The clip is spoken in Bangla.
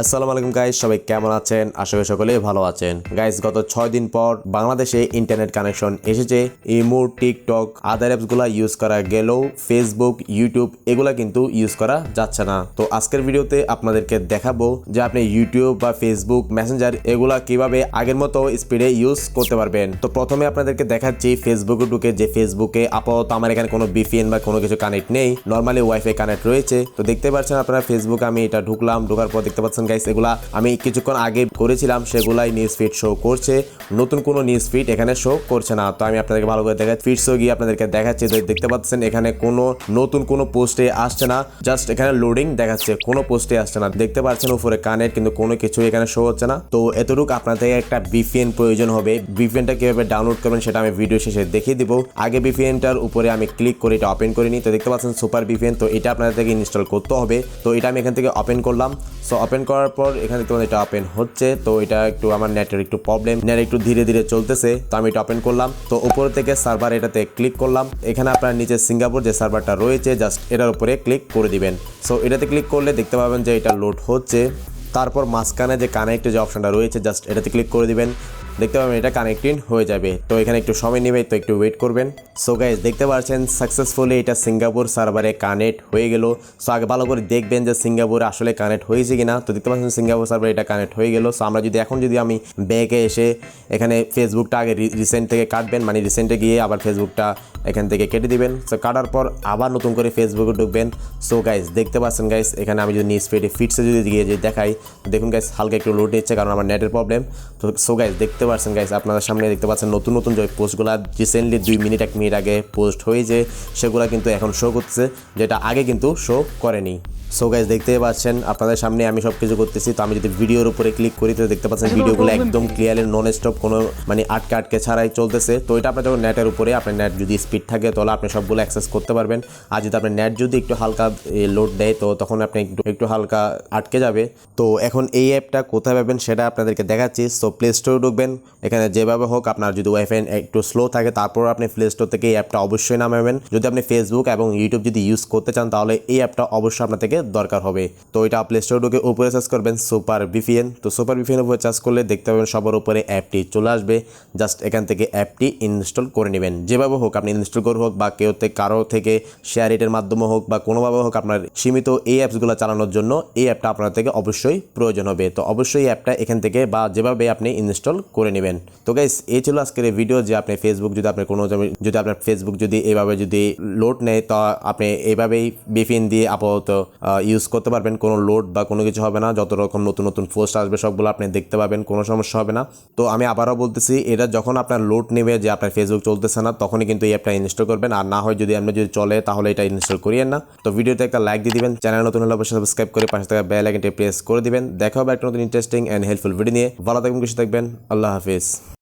আসসালামু আলাইকুম গাইস সবাই কেমন আছেন? আশা করি সকলেই ভালো আছেন। গাইস গত ছয় দিন পর বাংলাদেশে ইন্টারনেট কানেকশন এসেছে। ইমো টিকটক আদার অ্যাপসগুলো ইউজ করা গেলেও ফেসবুক ইউটিউব এগুলা কিন্তু ইউজ করা যাচ্ছে না। তো আজকের ভিডিওতে আপনাদেরকে দেখাবো যে আপনি ইউটিউব বা ফেসবুক মেসেঞ্জার এগুলা কীভাবে আগের মতো স্পিডে ইউজ করতে পারবেন। তো প্রথমে আপনাদেরকে দেখাচ্ছি ফেসবুকে ঢুকে যে ফেসবুকে আপাতত আমার এখানে কোনো বিপিএন বা কোনো কিছু কানেক্ট নেই। নর্মালি ওয়াইফাই কানেক্ট রয়েছে। তো দেখতে পাচ্ছেন আপনারা ফেসবুক আমি এটা ঢুকলাম, ঢোকার পর দেখতে পাচ্ছেন গাইস এগুলা আমি কিছুক্ষণ আগে করেছিলাম, সেগুলাই নিউজ ফিড শো করছে। নতুন কোনো নিউজ ফিড এখানে শো করছে না। তো আমি আপনাদেরকে ভালো করে দেখা ফিড শো গিয়ে আপনাদেরকে দেখাচ্ছি। তো দেখতে পাচ্ছেন, এখানে কোনো নতুন কোনো পোস্টে আসছে না। জাস্ট এখানে লোডিং দেখাচ্ছে, কোনো পোস্টে আসছে না। দেখতে পাচ্ছেন উপরে কানেক্ট কিন্তু কোনো কিছু এখানে শো হচ্ছে না। তো এতটুকু আপনাদের একটা বিপিএন প্রয়োজন হবে। বিপিএনটা কীভাবে ডাউনলোড করবেন সেটা আমি ভিডিও শেষে দেখিয়ে দিব। আগে বিপিএনটার উপরে আমি ক্লিক করে এটা ওপেন করে নিই তো দেখতে পাচ্ছেন সুপার বিপিএন তো এটা আপনাদের থেকে ইনস্টল করতে হবে। তো এটা আমি এখান থেকে ওপেন করলাম। সো ওপেন করার পর এখানে তোমাদের এটা ওপেন হচ্ছে। তো এটা একটু আমার নেটের একটু প্রবলেম নেট একটু ধীরে ধীরে চলতেছে। তো আমি এটা ওপেন করলাম। তো উপর থেকে সার্ভার এটাতে ক্লিক করলাম। এখানে আপনার নিচে সিঙ্গাপুর যে সার্ভারটা রয়েছে জাস্ট এটার উপরে ক্লিক করে দিবেন। সো এটাতে ক্লিক করলে দেখতে পাবেন যে এটা লোড হচ্ছে। তারপর মাঝখানে যে কানেক্ট যে অপশনটা রয়েছে জাস্ট এটাতে ক্লিক করে দিবেন। দেখতে পাবেন এটা কানেক্টিং হয়ে যাবে। তো এখানে একটু সময় নেবে, তো একটু ওয়েট করবেন। সো গাইজ দেখতে পাচ্ছেন সাকসেসফুলি এটা সিঙ্গাপুর সার্ভারে কানেক্ট হয়ে গেল। সো আগে ভালো করে দেখবেন যে সিঙ্গাপুরে আসলে কানেক্ট হয়েছে কিনা। তো দেখতে পাচ্ছেন সিঙ্গাপুর সার্ভারে এটা কানেক্ট হয়ে গেল। সো আমরা যদি এখন যদি আমি ব্যাগে এসে এখানে ফেসবুকটা আগে রিসেন্ট থেকে কাটবেন মানে রিসেন্টে গিয়ে আবার ফেসবুকটা এখান থেকে কেটে দিবেন। সো কাটার পর আবার নতুন করে ফেসবুকে ঢুকবেন। সো গাইজ দেখতে পাচ্ছেন গাইজ এখানে আমি যদি নিউজ ফিডে ফিটসে যদি গিয়ে যে দেখাই, দেখুন গাইজ হালকা একটু লোড নিচ্ছে কারণ আমার নেটের প্রবলেম তো সো গাইজ দেখতে পাচ্ছেন গাইস আপনাদের সামনে দেখতে পাচ্ছেন নতুন নতুন যে পোস্টগুলো রিসেন্টলি দুই মিনিট, এক মিনিট আগে পোস্ট হয়ে হয়েছে, সেগুলো কিন্তু এখন শো করতেছে, যেটা আগে কিন্তু শো করেনি। সো গাইজ দেখতে পাচ্ছেন আপনাদের সামনে আমি সব কিছু করতেছি। তো আমি যদি ভিডিওর উপরে ক্লিক করি তো দেখতে পাচ্ছেন ভিডিওগুলো একদম ক্লিয়ারলি নন স্টপ কোনো মানে আটকে আটকে ছাড়াই চলতেছে। তো এটা আপনার যখন নেটের উপরে আপনার নেট যদি স্পিড থাকে তাহলে আপনি সবগুলো অ্যাক্সেস করতে পারবেন। আর যদি আপনার নেট যদি একটু হালকা লোড দেয় তো তখন আপনি একটু একটু হালকা আটকে যাবে। তো এখন এই অ্যাপটা কোথায় পাবেন সেটা আপনাদেরকে দেখাচ্ছি। সো প্লে স্টোরে ঢুকবেন এখানে যেভাবে হোক আপনার যদি ওয়াইফাই একটু স্লো থাকে তারপর আপনি প্লে স্টোর থেকে এই অ্যাপটা অবশ্যই নামাবেন। যদি আপনি ফেসবুক এবং ইউটিউব যদি ইউজ করতে চান তাহলে এই অ্যাপটা অবশ্যই আপনার থেকে দরকার হবে। তো এটা প্লে স্টোরে ঢুকে উপরে সার্চ করবেন সুপার বিপিএন তো সুপার বিপিএন উপরে চার্জ করলে দেখতে পাবেন সবার উপরে অ্যাপটি চলে আসবে। জাস্ট এখান থেকে অ্যাপটি ইনস্টল করে নেবেন। যেভাবে হোক আপনি ইনস্টল করে হোক বা কেউ কারও থেকে শেয়ার ইটের মাধ্যমে হোক বা কোনোভাবে হোক আপনার সীমিত এই অ্যাপসগুলো চালানোর জন্য এই অ্যাপটা আপনার থেকে অবশ্যই প্রয়োজন হবে। তো অবশ্যই অ্যাপটা এখান থেকে বা যেভাবে আপনি ইনস্টল করে নেবেন। তো গাইস এই ছিল আজকের ভিডিও যে আপনি ফেসবুক যদি আপনার কোনো যদি আপনার ফেসবুক যদি এভাবে যদি লোড নেয়, তো আপনি এভাবেই বিপিএন দিয়ে আপাতত ইউজ করতে পারবেন। কোনো লোড বা কোনো কিছু হবে না। যত রকম নতুন নতুন পোস্ট আসবে সবগুলো আপনি দেখতে পাবেন, কোনো সমস্যা হবে না। তো আমি আবারও বলতেছি, এটা যখন আপনার লোড নেবে যে আপনার ফেসবুক চলতেছে না, তখনই কিন্তু এই অ্যাপটা ইনস্টল করবেন। আর না হয় যদি আপনি যদি চলে, তাহলে এটা ইনস্টল করিয়েন না। তো ভিডিওতে একটা লাইক দিয়ে দিবেন। চ্যানেল নতুন হলে অবশ্যই সাবস্ক্রাইব করে পাশে থাকা বেল আইকনটি প্রেস করে দিবেন। দেখা হবে একটা নতুন ইন্টারেস্টিং অ্যান্ড হেল্পফুল ভিডিও নিয়ে। ভালো থাকবেন, খুশি থাকবেন। আল্লাহ হাফিজ।